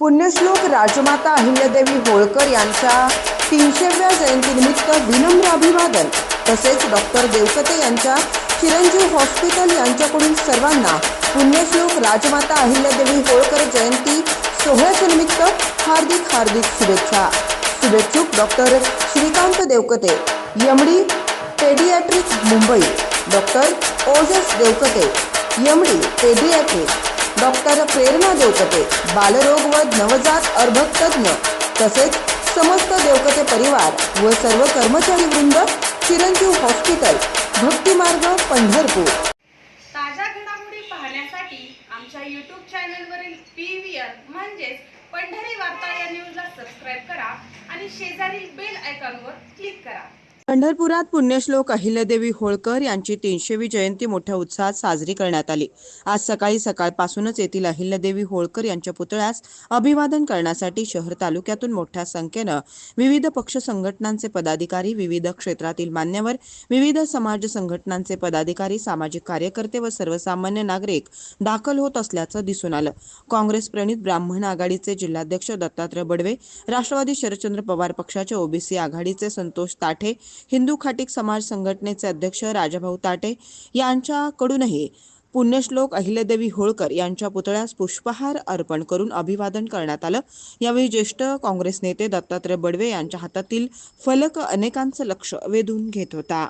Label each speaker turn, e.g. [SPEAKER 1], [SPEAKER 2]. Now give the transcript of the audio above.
[SPEAKER 1] पुण्यश्लोक राजमाता अहिल्यादेवी होळकर यांच्या तीनशेव्या जयंतीनिमित्त विनम्र अभिवादन तसेच डॉक्टर देवकते यांच्या चिरंजीव हॉस्पिटल यांच्याकडून सर्वांना पुण्यश्लोक राजमाता अहिल्यादेवी होळकर जयंती सोहळ्याच्या निमित्त हार्दिक हार्दिक शुभेच्छा. शुभेच्छुक doctor Shrikant Devkate MD paediatric Mumbai doctor Ojas Devkate MD paediatric doctor Prerana Devkate बालरोग व नवजात अर्भक तज्ज्ञ तसेच समस्त देवकते परिवार व सर्व कर्मचारी वृंद चिरंजीव हॉस्पिटल भक्तिमार्ग पंढरपूर.
[SPEAKER 2] ताज्या घडामोडी पाहण्यासाठी आमच्या यूट्यूब चॅनलवरील पी व्ही आर म्हणजेच पंढरी वार्ता या न्यूजला सबस्क्राईब करा आणि शेजारील बेल आयकॉनवर क्लिक करा.
[SPEAKER 1] पंढरपुरात पुण्यश्लोक अहिल्यादेवी होळकर यांची तीनशेवी जयंती मोठ्या उत्साहात साजरी करण्यात आली. आज सकाळी सकाळपासूनच येथील अहिल्यादेवी होळकर यांच्या पुतळ्यास अभिवादन करण्यासाठी शहर तालुक्यातून मोठ्या संख्येनं विविध पक्ष संघटनांचे पदाधिकारी विविध क्षेत्रातील मान्यवर विविध समाज संघटनांचे पदाधिकारी सामाजिक कार्यकर्ते व सर्वसामान्य नागरिक दाखल होत असल्याचं दिसून आलं. काँग्रेस प्रणित ब्राह्मण आघाडीचे जिल्हाध्यक्ष दत्तात्रय बडवे राष्ट्रवादी शरदचंद्र पवार पक्षाचे ओबीसी आघाडीचे संतोष ताठे हिंदू खाटीक समाज संघटनेचे अध्यक्ष राजाभाऊ ताटे यांच्याकडूनही पुण्यश्लोक अहिल्यादेवी होळकर यांच्या पुतळ्यास पुष्पहार अर्पण करून अभिवादन करण्यात आलं. यावेळी ज्येष्ठ काँग्रेस नेते दत्तात्रय बडवे यांच्या हातातील फलक अनेकांचं लक्ष वेधून घेत होता.